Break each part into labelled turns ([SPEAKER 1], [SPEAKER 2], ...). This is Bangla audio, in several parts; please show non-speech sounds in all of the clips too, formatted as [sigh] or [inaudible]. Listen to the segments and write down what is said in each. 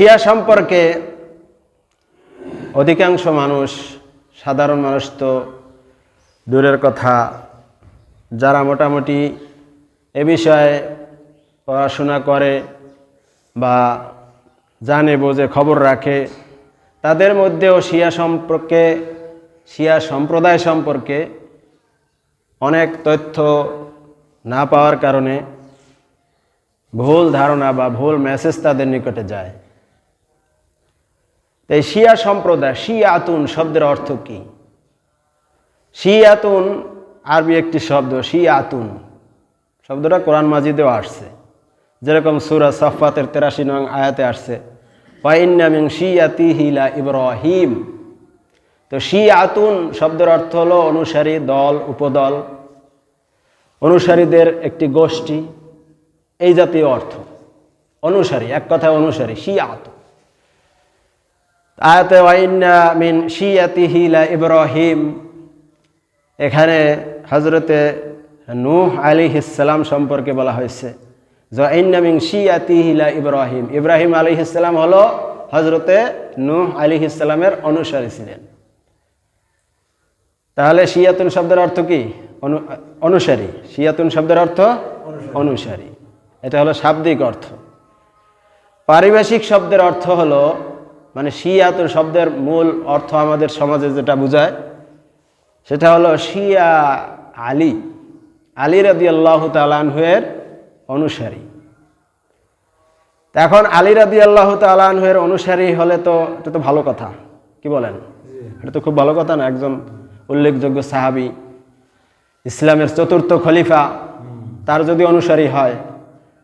[SPEAKER 1] শিয়া সম্পর্কে অধিকাংশ মানুষ, সাধারণ মানুষ তো দূরের কথা। যারা মোটামুটি এ বিষয়ে পড়াশোনা করে বা জানে, বোঝে, খবর রাখে, তাদের মধ্যেও শিয়া সম্পর্কে, শিয়া সম্প্রদায় সম্পর্কে অনেক তথ্য না পাওয়ার কারণে ভুল ধারণা বা ভুল মেসেজ তাদের নিকটে যায়। তাই শিয়া সম্প্রদায়, শিয়াতুন শব্দের অর্থ কি? শিয়াতুন আরবি একটি শব্দ, শিয়াতুন। শব্দটা কোরআন মাজিদেও আসছে। যেরকম সুরা সফাতের তেরাশি নং আয়াতে আসছে ওয়াইন্নামিং শিয়াতি হিলা ইব্রাহিম। তো শিয়াতুন শব্দের অর্থ হলো অনুসারী, দল, উপদল। অনুসারীদের একটি গোষ্ঠী। এই জাতীয় অর্থ। অনুসারী, এক কথায় অনুসারী শিয়াত আয়াতে ওয়াইন্না মিন শিয়াতি হিলা ইব্রাহিম। এখানে হজরতে নূহ আলী ইসালাম সম্পর্কে বলা হয়েছে জঈনামিং শিয়াতি হিলা ইব্রাহিম। ইব্রাহিম আলী ইসলাম হলো হজরতে নূহ আলী ইসলামের অনুসারী ছিলেন। তাহলে শিয়াতুন শব্দের অর্থ কি? অনু- অনুসারী। শিয়াতুন শব্দের অর্থ অনুসারী। এটা হলো শাব্দিক অর্থ। পারিভাষিক শব্দের অর্থ হলো মানে শিয়াতুন শব্দের মূল অর্থ আমাদের সমাজে যেটা বোঝায়, সেটা হলো শিয়া আলী আলী রাদি আল্লাহ তালানহের অনুসারী। তা এখন আলী রাদি আল্লাহ তালানহের অনুসারী হলে তো এটা তো ভালো কথা, কি বলেন? এটা তো খুব ভালো কথা না, একজন উল্লেখযোগ্য সাহাবি, ইসলামের চতুর্থ খলিফা, তার যদি অনুসারী হয়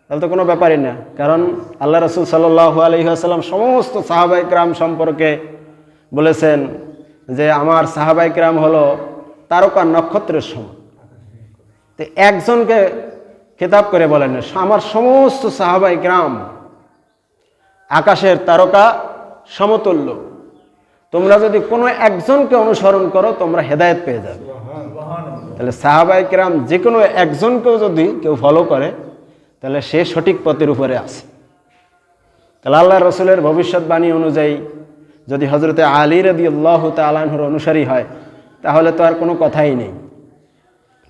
[SPEAKER 1] তাহলে তো কোনো ব্যাপারই না। কারণ আল্লাহ রসুল সাল্লু আলহিহাসাল্লাম সমস্ত সাহাবাইকরাম সম্পর্কে বলেছেন যে আমার সাহাবাইকরাম হলো তারকা নক্ষত্রের সমান। তো একজনকে খেতাব করে বলেন আমার সমস্ত সাহাবাইকরাম আকাশের তারকা সমতুল্য। তোমরা যদি কোনো একজনকে অনুসরণ করো তোমরা হেদায়েত পেয়ে যাবে। তাহলে সাহাবাইকরাম যে কোনো একজনকেও যদি কেউ ফলো করে তাহলে সে সঠিক পথের উপরে আছে। তাহলে আল্লাহ রসুলের ভবিষ্যৎবাণী অনুযায়ী যদি হজরতে আলী রদি আল্লাহ তালাহুর অনুসারী হয়, তাহলে তো আর কোনো কথাই নেই।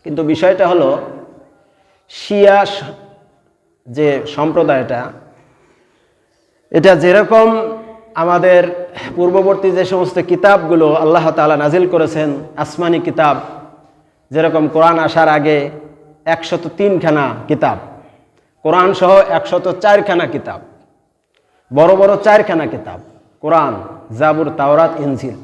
[SPEAKER 1] কিন্তু বিষয়টা হলো, শিয়া যে সম্প্রদায়টা, এটা যেরকম আমাদের পূর্ববর্তী যে সমস্ত কিতাবগুলো আল্লাহ তাআলা নাজিল করেছেন, আসমানি কিতাব, যেরকম কোরআন আসার আগে একশত তিনখানা কিতাব কোরআন সহ একশত চারখানা কিতাব। বড় বড় চারখানা কিতাব। কোরআন, জাবুর, তাওরাত, ইনজিল।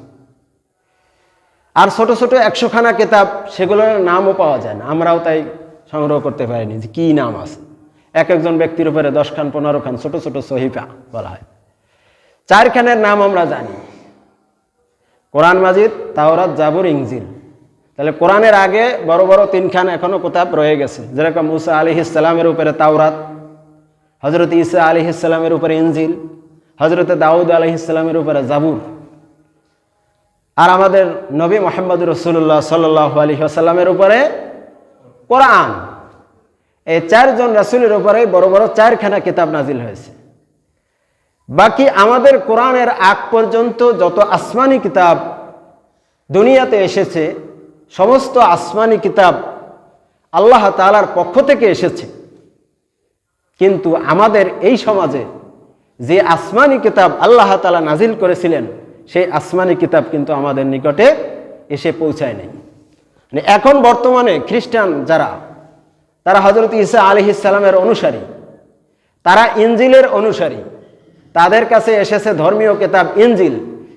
[SPEAKER 1] আর ছোট ছোট একশোখানা কিতাব, সেগুলোর নামও পাওয়া যায় না। আমরাও তাই সংগ্রহ করতে পারিনি যে কী নাম আছে। এক একজন ব্যক্তির উপরে দশ খান পনেরো খান ছোট ছোট সহিফা বলা হয়। চারখানের নাম আমরা জানি। কোরআন মাজিদ, তাওরাত, জাবুর ইংজিল তাহলে কোরআনের আগে বড় বড় তিনখান এখনও কোথাব রয়ে গেছে। যেরকম মুসা আলি ইসলামের উপরে তাওরাত হজরত ইসা আলি ইসলামের উপরে ইনজিল হজরত দাউদ আলি ইসলামের উপরে জাবুর। আর আমাদের নবী মোহাম্মদ রসুল্লাহ সাল্লাহ আলী আসাল্লামের উপরে কোরআন। এই চারজন রাসুলের উপরে বড় বড় চারখানা কিতাব নাজিল হয়েছে। বাকি আমাদের কোরআনের আগ পর্যন্ত যত আসমানি কিতাব দুনিয়াতে এসেছে সমস্ত আসমানি কিতাব আল্লাহ তালার পক্ষ থেকে এসেছে। কিন্তু আমাদের এই সমাজে যে আসমানি কিতাব আল্লাহ তালা নাজিল করেছিলেন, সেই আসমানি কিতাব কিন্তু আমাদের নিকটে এসে পৌঁছায় নাই। মানে এখন বর্তমানে খ্রিস্টান যারা, তারা হজরত ইসা আলি ইসালামের অনুসারী, তারা ইনজিলের অনুসারী, তাদের কাছে এসেছে ধর্মীয় কিতাব ইনজিল।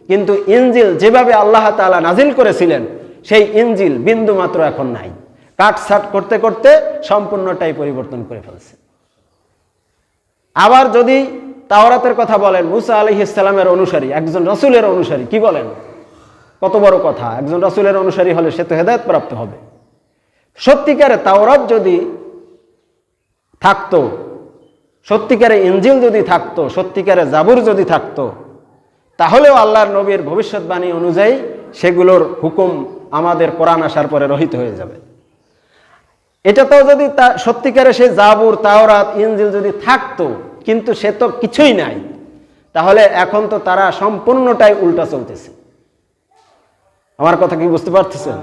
[SPEAKER 1] কিন্তু ইনজিল যেভাবে আল্লাহ তাআলা নাজিল করেছিলেন সেই ইঞ্জিল বিন্দু মাত্র এখন নাই। কাটছাট করতে করতে সম্পূর্ণটাই পরিবর্তন করে ফেলছে। আবার যদি তাওরাতের কথা বলেন, মুসা আলি ইসলামের অনুসারী, একজন রসুলের অনুসারী, কি বলেন? কত বড় কথা, একজন রসুলের অনুসারী হলে সে তো হেদায়ত প্রাপ্ত হবে। সত্যিকারে তাওরাত যদি থাকতো, সত্যিকারে ইঞ্জিল যদি থাকতো, সত্যিকারে জাবুর যদি থাকতো, তাহলেও আল্লাহর নবীর ভবিষ্যৎবাণী অনুযায়ী সেগুলোর হুকুম আমাদের কোরআন আসার পরে রহিত হয়ে যাবে। এটা তো যদি তা সত্যিকারে সে জাবুর, তাওরাত, ইনজিল যদি থাকতো, কিন্তু সে তো কিছুই নাই, তাহলে এখন তো তারা সম্পূর্ণটাই উল্টা চলতেছে। আমার কথা কি বুঝতে পারতেছেন?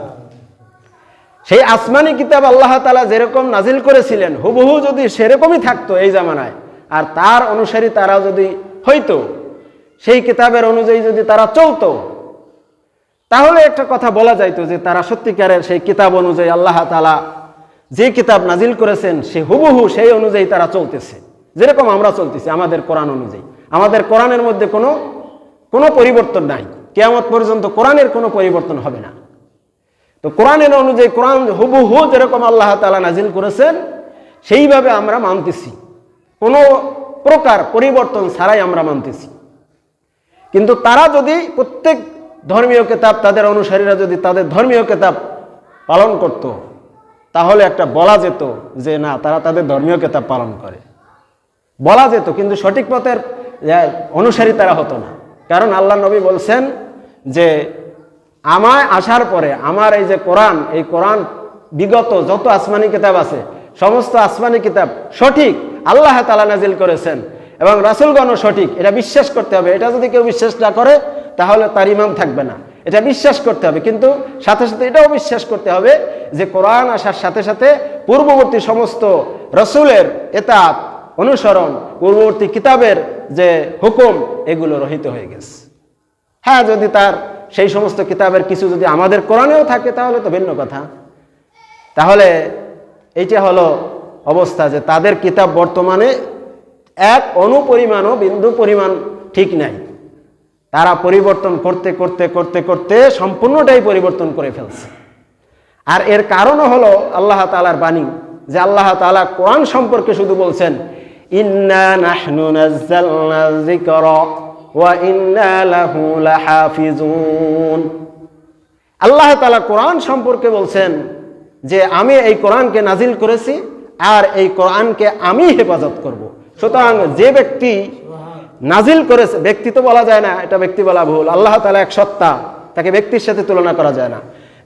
[SPEAKER 1] সেই আসমানি কিতাব আল্লাহ তালা যেরকম নাজিল করেছিলেন, হুবহু যদি সেরকমই থাকতো এই জামানায়, আর তার অনুসারী তারা যদি হইতো, সেই কিতাবের অনুযায়ী যদি তারা চলতো তাহলে একটা কথা বলা যাইতো যে তারা সত্যিকারের সেই কিতাব অনুযায়ী আল্লাহ তালা যে কিতাব নাজিল করেছেন, সে হুবহু সেই অনুযায়ী তারা চলতেছে। যেরকম আমরা চলতেছি আমাদের কোরআন অনুযায়ী। আমাদের কোরআনের মধ্যে কোনো কোনো পরিবর্তন নাই। কেয়ামত পর্যন্ত কোরআনের কোনো পরিবর্তন হবে না। তো কোরআনের অনুযায়ী কোরআন হুবহু যেরকম আল্লাহ তালা নাজিল করেছেন, সেইভাবে আমরা মানতেছি। কোনো প্রকার পরিবর্তন ছাড়াই আমরা মানতেছি। কিন্তু তারা যদি প্রত্যেক ধর্মীয় কেতাব তাদের অনুসারীরা যদি তাদের ধর্মীয় কেতাব পালন করত, তাহলে একটা বলা যেত যে না, তারা তাদের ধর্মীয় কেতাব পালন করে। বলা যেত, কিন্তু সঠিক পথের অনুসারী তারা হতো না। কারণ আল্লাহ নবী বলছেন যে, আমায় আসার পরে আমার এই যে কোরআন, এই কোরআন বিগত যত আসমানি কিতাব আছে, সমস্ত আসমানি কিতাব সঠিক আল্লাহ তালা নাজিল করেছেন এবং রাসুলগণও সঠিক, এটা বিশ্বাস করতে হবে। এটা যদি কেউ বিশ্বাস না করে তাহলে তার ইমাম থাকবে না। এটা বিশ্বাস করতে হবে। কিন্তু সাথে সাথে এটাও বিশ্বাস করতে হবে যে কোরআন আসার সাথে সাথে পূর্ববর্তী সমস্ত রসুলের এতাত, অনুসরণ, পূর্ববর্তী কিতাবের যে হুকুম, এগুলো রহিত হয়ে গেছে। হ্যাঁ যদি তার সেই সমস্ত কিতাবের কিছু যদি আমাদের কোরআনেও থাকে, তাহলে তো ভিন্ন কথা। তাহলে এইটা হলো অবস্থা যে তাদের কিতাব বর্তমানে এক অনুপরিমাণও বিন্দু পরিমাণ ঠিক নাই। তারা পরিবর্তন করতে করতে করতে করতে সম্পূর্ণটাই পরিবর্তন করে ফেলছে আর এর কারণও হলো আল্লাহ তালার বাণী যে আল্লাহ তালা কোরআন সম্পর্কে শুধু বলছেন আল্লাহ তালা কোরআন সম্পর্কে বলছেন যে, আমি এই কোরআনকে নাজিল করেছি আর এই কোরআনকে আমি হেফাজত করব। সুতরাং যে ব্যক্তি নাজিল করেছে, ব্যক্তি তো বলা যায় না, এটা ব্যক্তি বলা ভুল। আল্লাহ তালা এক সত্তা, তাকে ব্যক্তির সাথে তুলনা করা যায় না।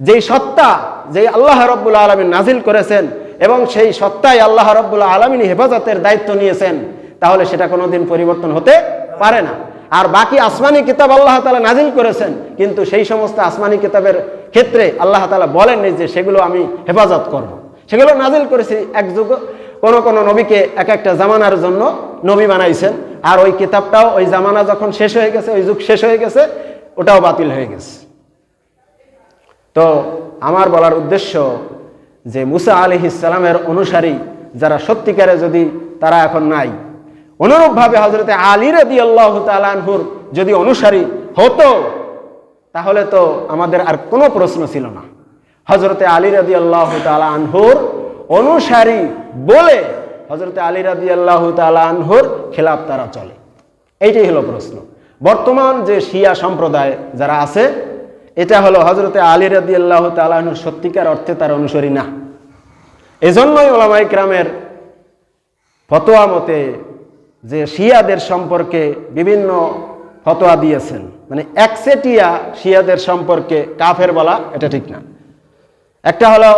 [SPEAKER 1] যেই সত্তা, যেই আল্লাহ রব্বুল আলমিন নাজিল করেছেন, এবং সেই সত্তাই আল্লাহ রব্বুল আলমিন হেফাজতের দায়িত্ব নিয়েছেন, তাহলে সেটা কোনোদিন পরিবর্তন হতে পারে না। আর বাকি আসমানি কিতাব আল্লাহ তালা নাজিল করেছেন, কিন্তু সেই সমস্ত আসমানি কিতাবের ক্ষেত্রে আল্লাহ তালা বলেননি যে সেগুলো আমি হেফাজত করব। সেগুলো নাজিল করেছি, এক যুগ কোনো কোনো নবীকে এক একটা জামানার জন্য নবী বানাইছেন। আর ওই কিতাবটাও ওই জামানা যখন শেষ হয়ে গেছে, ওই যুগ শেষ হয়ে গেছে, ওটাও বাতিল হয়ে গেছে। তো আমার বলার উদ্দেশ্য যে মুসা আলি ইসলামের অনুসারী যারা সত্যিকারে যদি তারা এখন নাই, অনুরূপভাবে হজরতে আলী রদি আল্লাহ তালানহুর যদি অনুসারী হতো, তাহলে তো আমাদের আর কোনো প্রশ্ন ছিল না। হজরতে আলী রদি আল্লাহ আনহুর অনুসারী বলে হজরতে আলী রাদি আল্লাহ তালা আনহুর খেলাফ তারা চলে। এইটাই হলো প্রশ্ন। বর্তমান যে শিয়া সম্প্রদায় যারা আছে, এটা হলো হজরতে আলী রাদি আল্লাহ তালাহুর সত্যিকার অর্থে তার অনুসারী না। এজন্যই ওলামাই গ্রামের ফতোয়া মতে যে শিয়াদের সম্পর্কে বিভিন্ন ফতোয়া দিয়েছেন। মানে একচেটিয়া শিয়াদের সম্পর্কে কাফের বলা এটা ঠিক না। একটা হলো,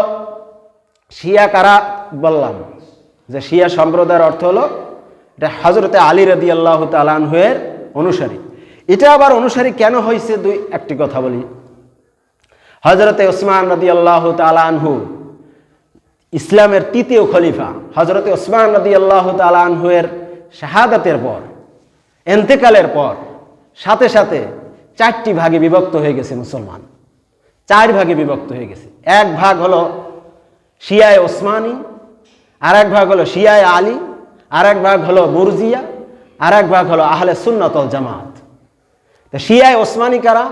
[SPEAKER 1] শিয়া কারা? বললাম। যে শিয়া সম্প্রদায়ের অর্থ হলো এটা হজরতে আলী রদি আল্লাহ তালানহের অনুসারী। এটা আবার অনুসারী কেন হয়েছে দুই, একটি কথা বলি। হজরতে ওসমান রদি আল্লাহ তালানহু ইসলামের তৃতীয় খলিফা হজরতে ওসমান রদি আল্লাহ তালানহুয়ের শাহাদাতের পর, এন্তেকালের পর, সাথে সাথে চারটি ভাগে বিভক্ত হয়ে গেছে মুসলমান। চার ভাগে বিভক্ত হয়ে গেছে। এক ভাগ হলো শিয়ায় ওসমানী আর এক ভাগ হলো শিয়ায় আলী আর এক ভাগ হলো মুরজিয়া আর এক ভাগ হলো আহলে সুন্নতল জামাত। তো শিয়ায় ওসমানী কারা?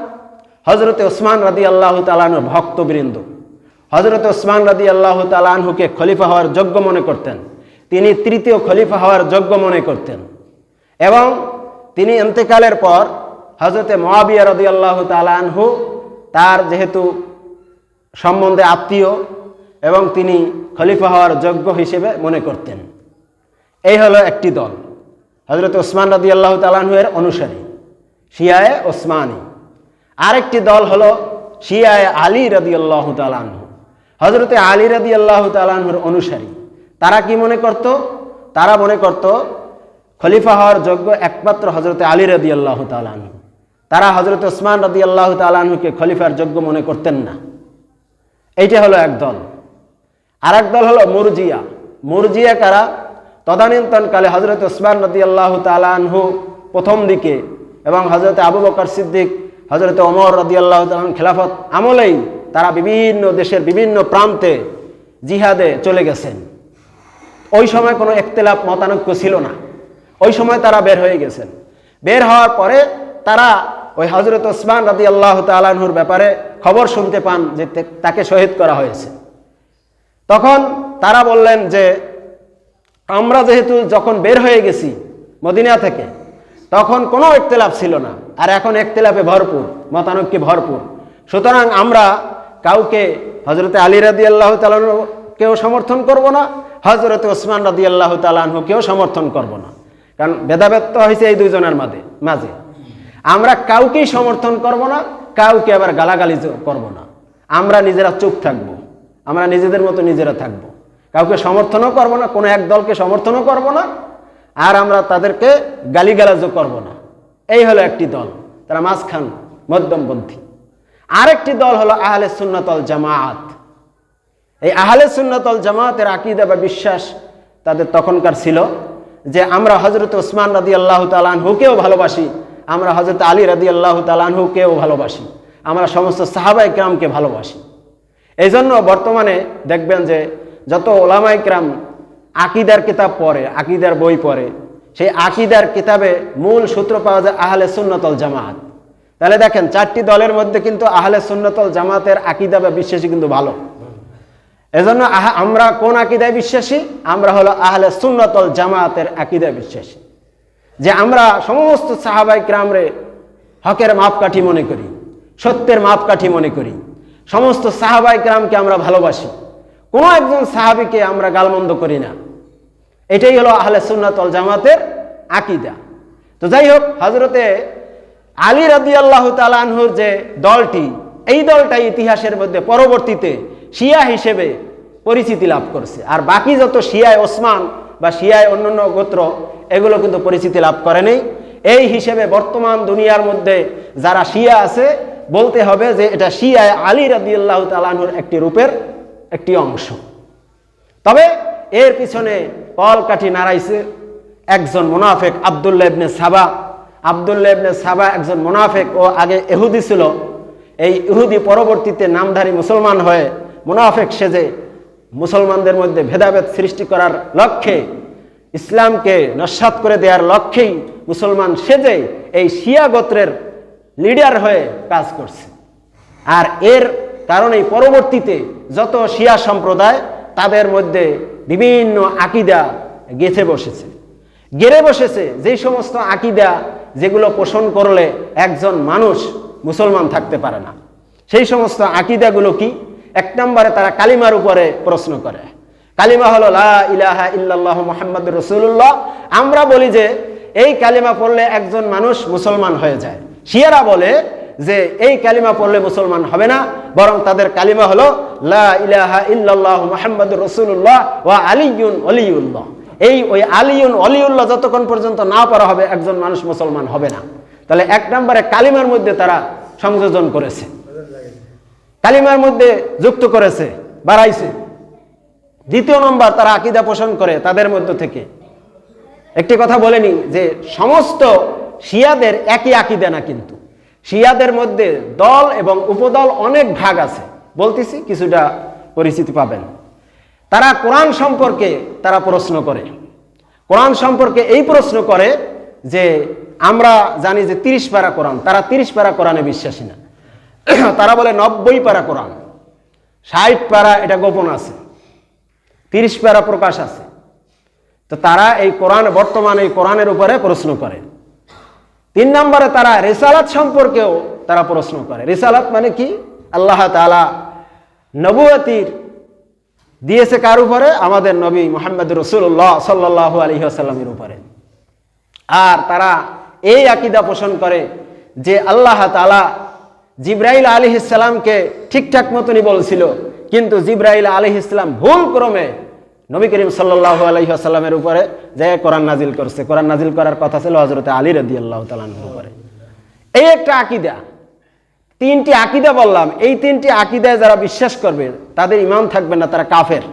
[SPEAKER 1] হজরতে ওসমান রাদি আল্লাহ তালানুর ভক্তবৃন্দ। হজরত ওসমান রাদি আল্লাহ তালানহুকে খলিফা হওয়ার যোগ্য মনে করতেন। তিনি তৃতীয় খলিফা হওয়ার যোগ্য মনে করতেন। এবং তিনি এন্তেকালের পর হজরতে মহাবিয়া রদি আল্লাহ তালানহু তার যেহেতু সম্বন্ধে আত্মীয় এবং তিনি খলিফা হওয়ার যোগ্য হিসেবে মনে করতেন। এই হলো একটি দল। হজরত ওসমান রাদি আল্লাহ তালাহুয়ের অনুসারী, শিয়ায় ওসমানী। আরেকটি দল হলো শিয়ায় আলী রাদি আল্লাহ তালাহু হজরতে আলী রাদি আল্লাহ তালাহুর অনুসারী, তারা কি মনে করত? তারা মনে করত, খলিফা হওয়ার যোগ্য একমাত্র হজরতে আলী রদি আল্লাহ তালাহু তারা হজরত ওসমান রদি আল্লাহ তালাহুকে খলিফার যোগ্য মনে করতেন না। এইটা হলো এক দল। আর দল হলো মুরজিয়া। মুরজিয়া কারা? তদানীন্তনকালে হজরত ওসমান রদি আল্লাহ তালাহু প্রথম দিকে এবং হজরত আবু বকর সিদ্দিক হজরত ওমর রদি আল্লাহ খেলাফত আমলেই তারা বিভিন্ন দেশের বিভিন্ন প্রান্তে জিহাদে চলে গেছেন। ওই সময় কোনো একতেলাপ মতানৈক্য ছিল না। ওই সময় তারা বের হয়ে গেছেন। বের হওয়ার পরে তারা ওই হজরত ওসমান রাদি আল্লাহ তালাহুর ব্যাপারে খবর শুনতে পান যে তাকে শহীদ করা হয়েছে। তখন তারা বললেন যে, আমরা যেহেতু যখন বের হয়ে গেছি মদিনা থেকে, তখন কোনো একতেলাপ ছিল না, আর এখন একতেলাপে ভরপুর, মতানৈক্যে ভরপুর। সুতরাং আমরা কাউকে হজরতে আলী রাদি আল্লাহ কেউ সমর্থন করব না হজরতে ওসমান রাদি আল্লাহ কেউ সমর্থন করব না। কারণ ভেদাভেদ তো হয়েছে এই দুইজনের মাঝে মাঝে। আমরা কাউকেই সমর্থন করব না, কাউকে আবার গালাগালি করব না। আমরা নিজেরা চুপ থাকব। আমরা নিজেদের মতো নিজেরা থাকব। কাউকে সমর্থনও করব না, কোনো এক দলকে সমর্থনও করব না, আর আমরা তাদেরকে গালিগালাজও করব না। এই হলো একটি দল। তারা মাঝখান মধ্যমপন্থী। আরেকটি দল হলো আহলে সুন্নতল জামাত এই আহলে সুন্নতল জামাতের আকিদা বা বিশ্বাস তাদের তখনকার ছিল যে আমরা হজরত ওসমান রাদি আল্লাহ তালানহুকেও ভালোবাসি, আমরা হজরত আলী রাদি আল্লাহ তালানহুকেও ভালোবাসি, আমরা সমস্ত সাহাবাই ক্রামকে ভালোবাসি। এই জন্য বর্তমানে দেখবেন যে যত ওলামাই ক্রাম আকিদার কিতাব পড়ে, আকিদার বই পড়ে, সেই আকিদার কিতাবে মূল সূত্র পাওয়া যায় আহলে সুন্নতল জামাত তাহলে দেখেন চারটি দলের মধ্যে কিন্তু আহলে সুন্নতল জামাতের আকিদা বা বিশ্বাসী কিন্তু ভালো। এজন্য আমরা কোন আকিদায় বিশ্বাসী? আমরা হলো আহলে সুন্নতল জামাতের আকিদায় বিশ্বাসী। যে আমরা সমস্ত সাহাবাই ক্রামরে হকের মাপকাঠি মনে করি, সত্যের মাপকাঠি মনে করি। সমস্ত সাহাবাই ক্রামকে আমরা ভালোবাসি। কোনো একজন সাহাবিকে আমরা গালমন্দ করি না। এটাই হলো আহলে সুন্নাতল জামাতের আকিদা। তো যাই হোক হজরতে আলী রাদি আল্লাহ তালানহুর যে দলটি, এই দলটা ইতিহাসের মধ্যে পরবর্তীতে শিয়া হিসেবে পরিচিতি লাভ করছে। আর বাকি যত শিয়ায় ওসমান বা শিয়ায় অন্যান্য গোত্র, এগুলো কিন্তু পরিচিতি লাভ করেনি এই হিসেবে বর্তমান দুনিয়ার মধ্যে যারা শিয়া আছে বলতে হবে যে এটা শিয়ায় আলী রাদি আল্লাহ তালানহুর একটি রূপের একটি অংশ। তবে এর পিছনে কলকাঠি নাড়াইছে একজন মুনাফেক আবদুল্লাহ ইবনে সাবা। আবদুল্লাহ ইবনে সাবা একজন মুনাফেক ও আগে এহুদি ছিল। এই ইহুদি পরবর্তীতে নামধারী মুসলমান হয়ে মুনাফেক সেজে মুসলমানদের মধ্যে ভেদাভেদ সৃষ্টি করার লক্ষ্যে ইসলামকে নস্বাত করে দেওয়ার লক্ষ্যেই মুসলমান সেজে এই শিয়া গোত্রের লিডার হয়ে কাজ করছে। আর এর কারণেই পরবর্তীতে যত শিয়া সম্প্রদায় তাদের মধ্যে বিভিন্ন আকিদা গেঁথে বসেছে। গেড়ে বসেছে যেই সমস্ত আকিদা যেগুলো পোষণ করলে একজন মানুষ মুসলমান থাকতে পারে না। সেই সমস্ত আকিদাগুলো কি? এক নম্বরে তারা কালিমার উপরে প্রশ্ন করে। কালিমা হলো, লা ইলাহা ইল্লাল্লাহ মোহাম্মদ রসুল্লাহ আমরা বলি যে, এই কালিমা পড়লে একজন মানুষ মুসলমান হয়ে যায়। শিয়ারা বলে যে এই কালিমা পড়লে মুসলমান হবে না, বরং তাদের কালিমা হলো, লা ইলাহা ইল্লাল্লাহ এই ওই আলিউন অলিউল্লাহ যতক্ষণ পর্যন্ত না পড়া হবে, একজন মানুষ মুসলমান হবে না। তাহলে এক নম্বরে কালিমার মধ্যে তারা সংযোজন করেছে। কালিমার মধ্যে যুক্ত করেছে, বাড়াইছে। দ্বিতীয় নম্বর তারা আকিদা পোষণ করে তাদের মধ্য থেকে। একটি কথা বলেনি যে সমস্ত শিয়াদের একই আকিদা না কিন্তু। শিয়াদের মধ্যে দল এবং উপদল অনেক ভাগ আছে। বলতেছি, কিছুটা পরিচিতি পাবেন। তারা কোরআন সম্পর্কে তারা প্রশ্ন করে। কোরআন সম্পর্কে এই প্রশ্ন করে যে, আমরা জানি যে তিরিশ পারা কোরআন। তারা তিরিশ পারা কোরআনে বিশ্বাসী না। [clears throat] তারা বলে নব্বই পারা কোরআন। ষাট পারা এটা গোপন আছে। তিরিশ পারা প্রকাশ আছে। তো তারা এই কোরআন, বর্তমানে এই কোরআনের উপরে প্রশ্ন করে। তিন নম্বরে তারা রেসালাত সম্পর্কেও তারা প্রশ্ন করে। রেসালাত মানে কি? আল্লাহ তালা নবুয়াতির দিয়েছে কার উপরে? আমাদের নবী মোহাম্মদ রসুল্লাহ সাল্লাহ আলী আসাল্লামের উপরে। আর তারা এই আকিদা পোষণ করে যে আল্লাহ তালা জিব্রাইল আলী ইসলামকে ঠিকঠাক মতনই বলছিল, কিন্তু জিব্রাইল আলী ইসলাম ভুল ক্রমে নবী করিম সাল্লাহ আলহিহাসাল্লামের উপরে যে কোরআন নাজিল করছে, কোরআন নাজিল করার কথা ছিল হজরতে আলী রদি আল্লাহ তালানোর এই একটা আকিদা, তিনটি আকিদা বললাম, এই তিনটি আকিদায় যারা বিশ্বাস করবে, তাদের ইমাম থাকবে না, তারা কাফের।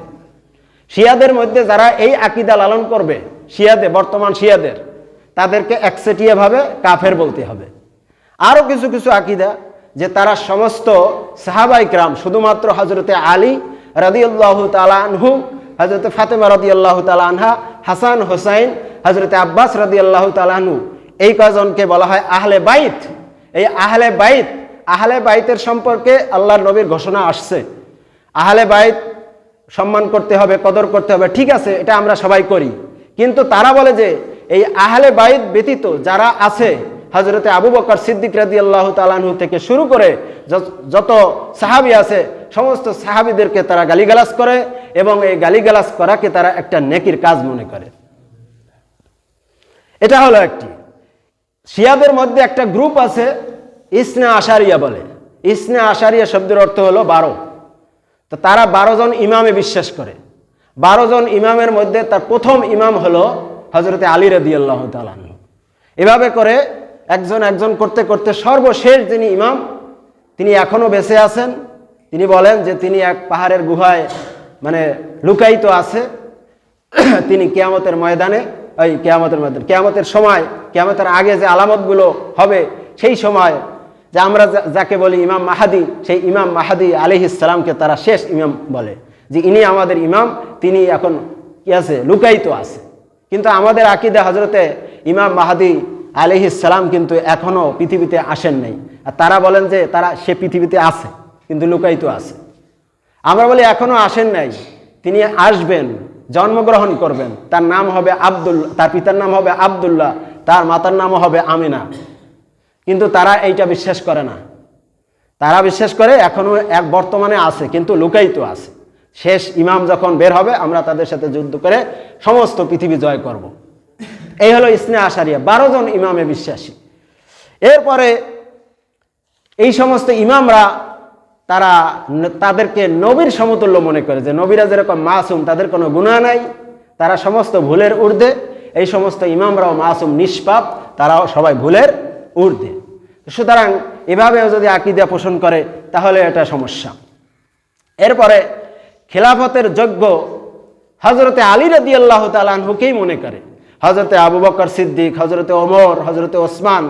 [SPEAKER 1] শিয়াদের মধ্যে যারা এই আকিদা লালন করবে শিয়াদে বর্তমান শিয়াদের, তাদেরকে একচেটিয়াভাবে কাফের বলতে হবে। আরও কিছু কিছু আকিদা, যে তারা সমস্ত সাহাবাইকরাম, শুধুমাত্র হজরতে আলী রাদিউল্লাহ তালানহু হজরত ফাতেমা রদি আল্লাহ তালানহা হাসান, হোসাইন হজরতে আব্বাস রদি আল্লাহ তালানহু এই কজনকে বলা হয় আহলে বাইত। এই আহলে বাইত, আহলে বাইতের সম্পর্কে আল্লাহর নবীর ঘোষণা আসছে। আহলে বাইত সম্মান করতে হবে, কদর করতে হবে, ঠিক আছে, এটা আমরা সবাই করি। কিন্তু তারা বলে যে, এই আহলে বাইত ব্যতীত যারা আছে হজরতে আবু বকর সিদ্দিক রাদি আল্লাহ তালাহু থেকে শুরু করে যত- সাহাবি আছে, সমস্ত সাহাবিদেরকে তারা গালিগালাজ করে এবং এই গালিগালাজ করাকে তারা একটা নেকির কাজ মনে করে। এটা হলো একটি। শিয়াদের মধ্যে একটা গ্রুপ আছে, ইসনা আশারিয়া বলে। ইসনা আশারিয়া শব্দের অর্থ হলো বারো। তো তারা বারো জন ইমামে বিশ্বাস করে। বারো জন ইমামের মধ্যে তার প্রথম ইমাম হলো হজরতে আলী রদি আল্লাহ তালান এভাবে করে একজন একজন করতে করতে সর্বশেষ যিনি ইমাম, তিনি এখনও বেঁচে আছেন। তিনি বলেন যে তিনি এক পাহাড়ের গুহায় মানে লুকায়িত আছে। [clears throat] তিনি কেয়ামতের ময়দানে ওই কেয়ামতের ময়দান, কেয়ামতের সময়, কেয়ামতের আগে যে আলামতগুলো হবে, সেই সময় যে আমরা যাকে বলি ইমাম মাহাদি, সেই ইমাম মাহাদি আলিহিসালামকে তারা শেষ ইমাম বলে। যে ইনি আমাদের ইমাম, তিনি এখন কি আছে? লুকায়িত আছে। কিন্তু আমাদের আকিদে হজরতে ইমাম মাহাদি আলিহিসালাম কিন্তু এখনও পৃথিবীতে আসেন নাই। আর তারা বলেন যে তারা সে পৃথিবীতে আছে, কিন্তু লুকায়িত আছে। আমরা বলি, এখনও আসেন নাই। তিনি আসবেন, জন্মগ্রহণ করবেন। তার নাম হবে আব্দুল, তার পিতার নাম হবে আব্দুল্লাহ, তার মাতার নামও হবে আমিনা। কিন্তু তারা এইটা বিশ্বাস করে না। তারা বিশ্বাস করে এখনও এক বর্তমানে আছে, কিন্তু লুকায়িত আছে। শেষ ইমাম যখন বের হবে, আমরা তাদের সাথে যুদ্ধ করে সমস্ত পৃথিবী জয় করব। এই হলো ইসনে আশারিয়া, বারো জন ইমামে বিশ্বাসী। এরপরে এই সমস্ত ইমামরা তারা তাদেরকে নবীর সমতুল্য মনে করে যে নবীরা যেরকম মাসুম, তাদের কোনো গুণা নাই, তারা সমস্ত ভুলের ঊর্ধ্বে। এই সমস্ত ইমামরাও মাসুম, নিষ্পাপ, তারাও সবাই ভুলের ঊর্ধ্বে। সুতরাং এভাবেও যদি আকিদা পোষণ করে, তাহলে এটা সমস্যা। এরপরে খেলাফতের যোগ্য হজরতে আলী রদি আল্লাহ মনে করে হজরতে আবু বকর সিদ্দিক হজরতে ওমর হজরতে ওসমান,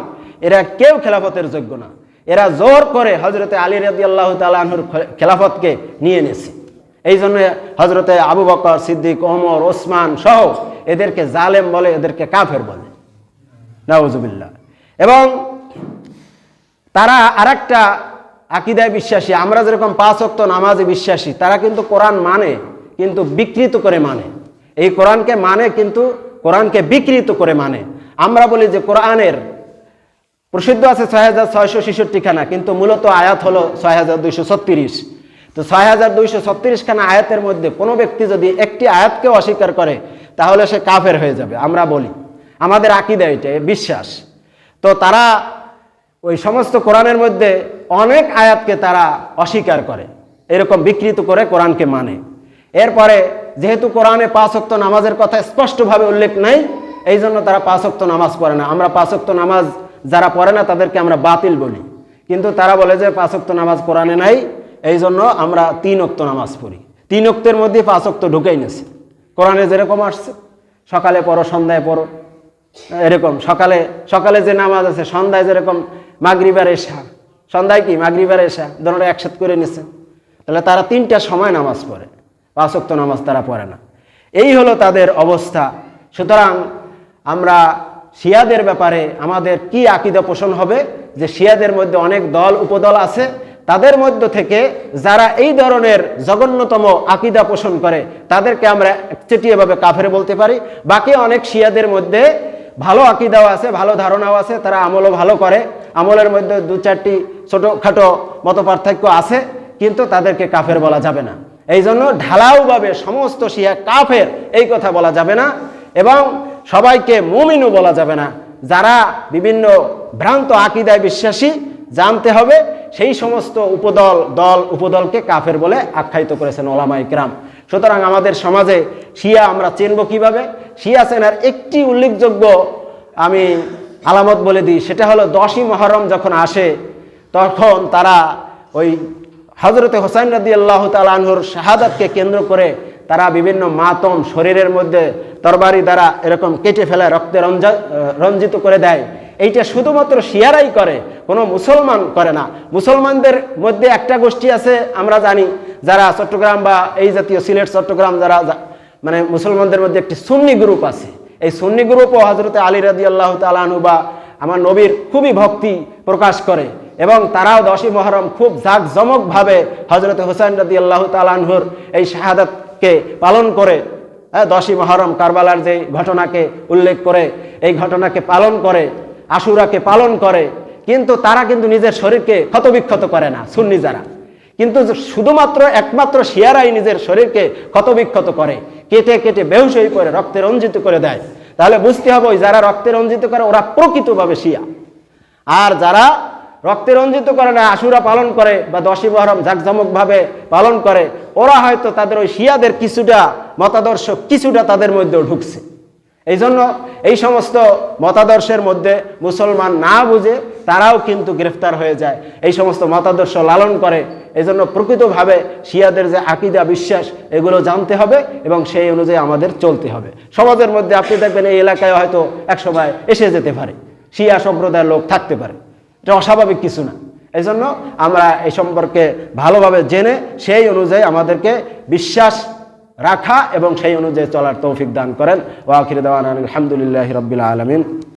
[SPEAKER 1] এরা কেউ খেলাফতের যোগ্য না। এরা জোর করে হজরতে আলী রদি আল্লাহ তালাহুর খেলাফতকে নিয়ে এনেছে এই জন্য হজরতে আবু বকর সিদ্দিক, ওমর, ওসমান সহ এদেরকে জালেম বলে, এদেরকে কাফের বলে। নাউজুবিল্লাহ। এবং তারা আরেকটা আকিদায় বিশ্বাসী। আমরা যেরকম পাঁচ অক্ত নামাজে বিশ্বাসী, তারা কিন্তু কোরআন মানে কিন্তু বিকৃত করে মানে। এই কোরআনকে মানে কিন্তু কোরআনকে বিকৃত করে মানে। আমরা বলি যে কোরআনের প্রসিদ্ধ আছে ছয় হাজার ছয়শো ছেষট্টি খানা কিন্তু মূলত আয়াত হলো ছয় হাজার দুইশো ছত্রিশ। তো ছয় হাজার দুইশো ছত্রিশ খানা আয়াতের মধ্যে কোনো ব্যক্তি যদি একটি আয়াতকে অস্বীকার করে, তাহলে সে কাফের হয়ে যাবে, আমরা বলি। আমাদের আকিদা এটা বিশ্বাস। তো তারা ওই সমস্ত কোরআনের মধ্যে অনেক আয়াতকে তারা অস্বীকার করে, এরকম বিকৃত করে কোরআনকে মানে। এরপরে যেহেতু কোরআনে পাঁচক্ত নামাজের কথা স্পষ্টভাবে উল্লেখ নাই এই জন্য তারা পাঁচক্ত নামাজ পড়ে না। আমরা পাঁচক্ত নামাজ যারা পড়ে না, তাদেরকে আমরা বাতিল বলি। কিন্তু তারা বলে যে পাঁচক্ত নামাজ কোরআনে নাই এই জন্য আমরা তিন অক্ত নামাজ পড়ি। তিন অক্তের মধ্যে পাঁচ অক্ত ঢুকেই নেছে। কোরআনে যেরকম আসছে, সকালে পড়ো, সন্ধ্যায় পড়ো, এরকম। সকালে সকালে যে নামাজ আছে, সন্ধ্যায় যেরকম মাগরিবার এসা সন্ধ্যায় কি? মাগরিবার এসা দুটো একসাথে করে নিছে। তাহলে তারা তিনটা সময় নামাজ পড়ে। পাঁচ ওয়াক্ত নামাজ তারা পড়ে না। এই হলো তাদের অবস্থা। সুতরাং আমরা শিয়াদের ব্যাপারে আমাদের কি আকিদা পোষণ হবে? যে শিয়াদের মধ্যে অনেক দল, উপদল আছে। তাদের মধ্য থেকে যারা এই ধরনের জঘন্যতম আকিদা পোষণ করে, তাদেরকে আমরা চেটিয়েভাবে কাফের বলতে পারি। বাকি অনেক শিয়াদের মধ্যে ভালো আকিদাও আছে, ভালো ধারণাও আছে, তারা আমলও ভালো করে। আমলের মধ্যে দু চারটি ছোটোখাটো মত পার্থক্য আছে, কিন্তু তাদেরকে কাফের বলা যাবে না। এই জন্য ঢালাওভাবে সমস্ত শিয়া কাফের এই কথা বলা যাবে না এবং সবাইকে মুমিনও বলা যাবে না। যারা বিভিন্ন ভ্রান্ত আকিদায় বিশ্বাসী, জানতে হবে সেই সমস্ত উপদল, দল, উপদলকে কাফের বলে আখ্যায়িত করেছেন ওলামা ইকরাম। সুতরাং আমাদের সমাজে শিয়া আমরা চিনব কীভাবে? শিয়া চেনার একটি উল্লেখযোগ্য আমি আলামত বলে দিই, সেটা হলো দশই মহরম যখন আসে, তখন তারা ওই হজরতে হোসাইন রাদি আল্লাহ তালাহুর শাহাদাতকে কেন্দ্র করে তারা বিভিন্ন মাতম শরীরের মধ্যে তরবারি দ্বারা এরকম কেটে ফেলে রক্তে রঞ্জা রঞ্জিত করে দেয়। এইটা শুধুমাত্র শিয়ারাই করে, কোনো মুসলমান করে না। মুসলমানদের মধ্যে একটা গোষ্ঠী আছে, আমরা জানি, যারা চট্টগ্রাম বা এই জাতীয় সিলেট, চট্টগ্রাম যারা মানে মুসলমানদের মধ্যে একটি সুন্নি গ্রুপ আছে। এই সুন্নি গ্রুপও হজরতে আলী রাদি আল্লাহ তালাহু বা আমার নবীর খুবই ভক্তি প্রকাশ করে। এবং তারাও দশই মহরম খুব জাঁকজমকভাবে হজরত হোসেন রাদি আল্লাহ তালানহুর এই শাহাদাতকে পালন করে হ্যাঁ দশই মহরম কারবালার যে ঘটনাকে উল্লেখ করে, এই ঘটনাকে পালন করে, আশুরাকে পালন করে, কিন্তু তারা কিন্তু নিজের শরীরকে ক্ষতবিক্ষত করে না, সুন্নি যারা। কিন্তু শুধুমাত্র একমাত্র শিয়ারাই নিজের শরীরকে ক্ষতবিক্ষত করে, কেটে কেটে হয়ে পড়ে, রক্তে রঞ্জিত করে দেয়। তাহলে বুঝতে হবে যারা রক্তে রঞ্জিত করে, ওরা প্রকৃতভাবে শিয়া। আর যারা রক্তে রঞ্জিত করে না, আশুরা পালন করে বা দশই মহরম জাঁকজমকভাবে পালন করে, ওরা হয়তো তাদের ওই শিয়াদের কিছুটা মতাদর্শ কিছুটা তাদের মধ্যেও ঢুকছে। এই জন্য এই সমস্ত মতাদর্শের মধ্যে মুসলমান না বুঝে তারাও কিন্তু গ্রেফতার হয়ে যায়, এই সমস্ত মতাদর্শ লালন করে। এই জন্য প্রকৃতভাবে শিয়াদের যে আকিদা, বিশ্বাস, এগুলো জানতে হবে এবং সেই অনুযায়ী আমাদের চলতে হবে। সমাজের মধ্যে আপনি দেখবেন এই এলাকায় হয়তো একসময় এসে যেতে পারে, শিয়া সম্প্রদায়ের লোক থাকতে পারে। এটা অস্বাভাবিক কিছু না। এই জন্য আমরা এই সম্পর্কে ভালোভাবে জেনে সেই অনুযায়ী আমাদেরকে বিশ্বাস রাখা এবং সেই অনুযায়ী চলার তৌফিক দান করেন। ওয়াখির দেওয়ান আলহামদুলিল্লাহ রবিল আলমিন।